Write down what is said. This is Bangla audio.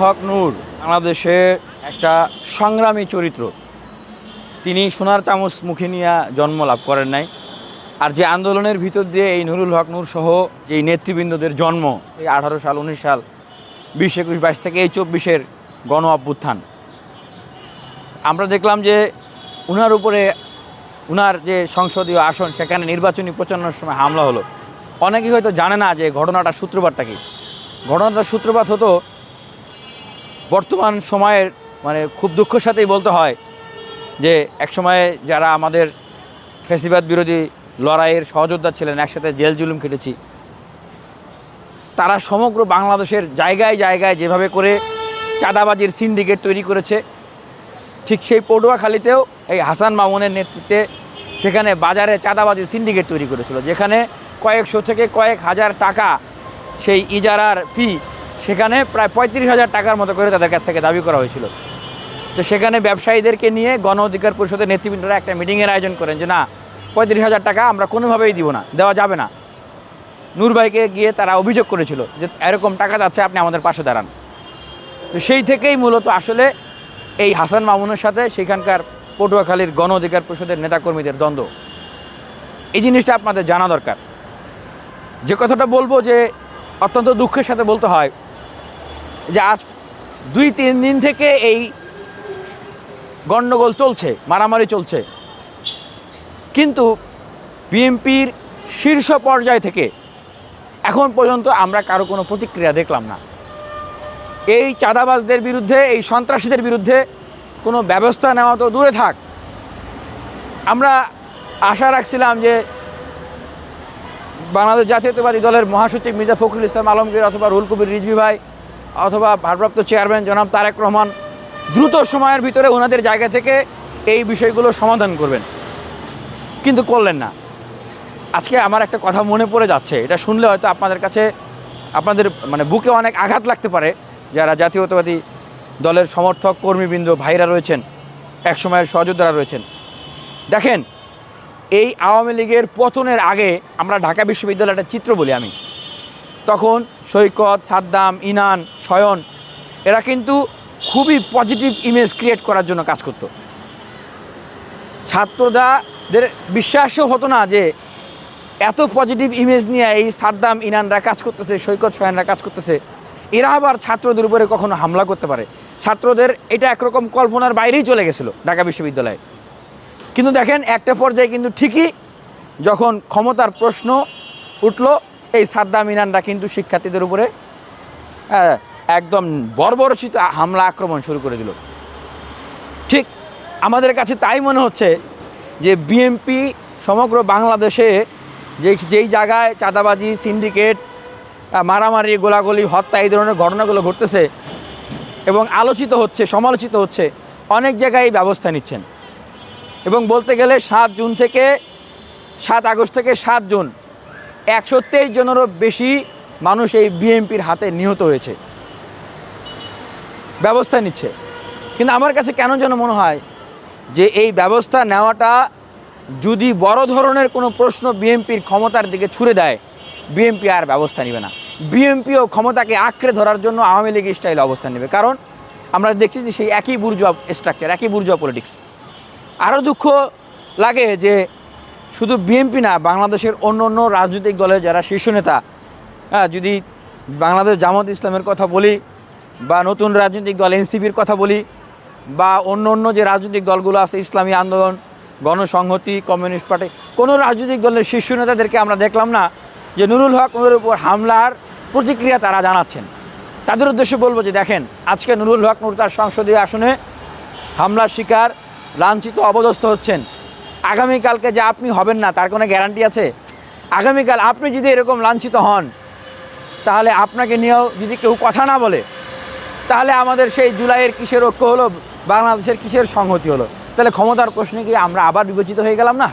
হক নূর বাংলাদেশে একটা সংগ্রামী চরিত্র। তিনি সোনার চামচ মুখে নিয়ে জন্ম লাভ করেন নাই। আর যে আন্দোলনের ভিতর দিয়ে এই নুরুল হক নূর সহ এই নেতৃবৃন্দদের জন্ম, এই আঠারো সাল, উনিশ সাল, বিশ একুশ বাইশ থেকে এই চব্বিশের গণ অভ্যুত্থান। আমরা দেখলাম যে উনার উপরে উনার যে সংসদীয় আসন, সেখানে নির্বাচনী প্রচারণার সময় হামলা হলো। অনেকেই হয়তো জানে না যে ঘটনাটার সূত্রপাতটা কি। ঘটনাটার সূত্রপাত হতো বর্তমান সময়ের মানে খুব দুঃখের সাথেই বলতে হয় যে এক সময়ে যারা আমাদের ফেসিবাদ বিরোধী লড়াইয়ের সহযোদ্ধা ছিলেন, একসাথে জেল জুলুম কেটেছি তারা সমগ্র বাংলাদেশের জায়গায় জায়গায় যেভাবে করে চাঁদাবাজির সিন্ডিকেট তৈরি করেছে, ঠিক সেই পটুয়াখালীতেও এই হাসান মামুনের নেতৃত্বে সেখানে বাজারে চাঁদাবাজির সিন্ডিকেট তৈরি করেছিল, যেখানে কয়েকশো থেকে কয়েক হাজার টাকা সেই ইজারার ফি সেখানে প্রায় পঁয়ত্রিশ হাজার টাকার মতো করে তাদের কাছ থেকে দাবি করা হয়েছিল। তো সেখানে ব্যবসায়ীদেরকে নিয়ে গণ অধিকার পরিষদের নেতৃবৃন্দরা একটা মিটিংয়ের আয়োজন করেন যে, না, পঁয়ত্রিশ হাজার টাকা আমরা কোনোভাবেই দিব না, দেওয়া যাবে না। নূর ভাইকে গিয়ে তারা অভিযোগ করেছিল যে, এরকম টাকা যাচ্ছে, আপনি আমাদের পাশে দাঁড়ান। তো সেই থেকেই মূলত আসলে এই হাসান মামুনের সাথে সেখানকার পটুয়াখালীর গণ অধিকার পরিষদের নেতাকর্মীদের দ্বন্দ্ব। এই জিনিসটা আপনাদের জানা দরকার। যে কথাটা বলব যে, অত্যন্ত দুঃখের সাথে বলতে হয় যে আজ দুই, তিন দিন থেকে এই গণ্ডগোল চলছে, মারামারি চলছে। কিন্তু বিএনপির শীর্ষ পর্যায় থেকে এখন পর্যন্ত আমরা কারও কোনো প্রতিক্রিয়া দেখলাম না। এই চাঁদাবাজদের বিরুদ্ধে, এই সন্ত্রাসীদের বিরুদ্ধে কোনো ব্যবস্থা নেওয়া তো দূরে থাক। আমরা আশা রাখছিলাম যে বাংলাদেশ জাতীয়তাবাদী দলের মহাসচিব মির্জা ফখরুল ইসলাম আলমগীর অথবা রুল কবির রিজভি ভাই অথবা ভারপ্রাপ্ত চেয়ারম্যান জনাব তারেক রহমান দ্রুত সময়ের ভিতরে ওনাদের জায়গা থেকে এই বিষয়গুলো সমাধান করবেন। কিন্তু করলেন না। আজকে আমার একটা কথা মনে পড়ে যাচ্ছে। এটা শুনলে হয়তো আপনাদের কাছে, আপনাদের মানে বুকে অনেক আঘাত লাগতে পারে। যারা জাতীয়তাবাদী দলের সমর্থক, কর্মীবৃন্দ, ভাইরা রয়েছেন এক সময়ের সহযোদ্ধারা রয়েছেন। দেখেন, এই আওয়ামী লীগের পতনের আগে আমরা ঢাকা বিশ্ববিদ্যালয়ের একটা চিত্র বলি আমি। তখন সৈকত, সাদ্দাম, ইনান, শয়ন, এরা কিন্তু খুবই পজিটিভ ইমেজ ক্রিয়েট করার জন্য কাজ করতো। ছাত্রদাদের বিশ্বাসও হতো না যে এত পজিটিভ ইমেজ নিয়ে এই সাদ্দাম, ইনানরা কাজ করতেছে, সৈকত, শয়নরা কাজ করতেছে। এরা আবার ছাত্রদের উপরে কখনো হামলা করতে পারে। ছাত্রদের এটা একরকম কল্পনার বাইরেই চলে গেছিল ঢাকা বিশ্ববিদ্যালয়ে। কিন্তু দেখেন একটা পর্যায়ে কিন্তু ঠিকই যখন ক্ষমতার প্রশ্ন উঠল এই সাদ্দাম ইনানরা কিন্তু শিক্ষার্থীদের উপরে হ্যাঁ, একদম বর্বরচিত হামলা আক্রমণ শুরু করে দিল। ঠিক আমাদের কাছে তাই মনে হচ্ছে যে বিএমপি সমগ্র বাংলাদেশে যে যেই জায়গায় চাঁদাবাজি সিন্ডিকেট মারামারি গোলাগুলি হত্যা এই ধরনের ঘটনাগুলো ঘটতেছে এবং আলোচিত হচ্ছে সমালোচিত হচ্ছে অনেক জায়গায় এই ব্যবস্থা নিচ্ছেন। এবং বলতে গেলে সাত জুন থেকে সাত আগস্ট থেকে সাত জুন একশো তেইশ জনেরও বেশি মানুষ এই বিএমপির হাতে নিহত হয়েছে। ব্যবস্থা নিচ্ছে। কিন্তু আমার কাছে কেন যেন মনে হয় যে এই ব্যবস্থা নেওয়াটা যদি বড় ধরনের কোনো প্রশ্ন বিএনপির ক্ষমতার দিকে ছুড়ে দেয়, বিএনপি আর ব্যবস্থা নেবে না। বিএনপিও ক্ষমতাকে আঁকড়ে ধরার জন্য আওয়ামী লীগ স্টাইলে অবস্থান নেবে। কারণ আমরা দেখছি যে সেই একই বুর্জুয়া স্ট্রাকচার একই বুর্জুয়া পলিটিক্স আরও দুঃখ লাগে যে শুধু বিএনপি না, বাংলাদেশের অন্য অন্য রাজনৈতিক দলের যারা শীর্ষ নেতা হ্যাঁ যদি বাংলাদেশ জামাত ইসলামের কথা বলি বা নতুন রাজনৈতিক দল এনসিপির কথা বলি বা অন্য অন্য যে রাজনৈতিক দলগুলো আছে, ইসলামী আন্দোলন, গণসংহতি, কমিউনিস্ট পার্টি, কোনো রাজনৈতিক দলের শীর্ষ নেতাদেরকে আমরা দেখলাম না যে নুরুল হক নুরের উপর হামলার প্রতিক্রিয়া তারা জানাচ্ছেন। তাদের উদ্দেশ্যে বলব যে দেখেন, আজকে নুরুল হক নুর তার সংসদীয় আসনে হামলার শিকার, লাঞ্ছিত অবদস্থ হচ্ছেন। আগামীকালকে যে আপনি হবেন না, তার কোনো গ্যারান্টি আছে? আগামীকাল আপনি যদি এরকম লাঞ্ছিত হন, তাহলে আপনাকে নিয়েও যদি কেউ কথা না বলে, তাহলে আমাদের সেই জুলাইয়ের কিসের ঐক্য হলো? বাংলাদেশের কিসের সংহতি হলো? তাহলে ক্ষমতার প্রশ্নে কি আমরা আবার বিবেচিত হয়ে গেলাম না?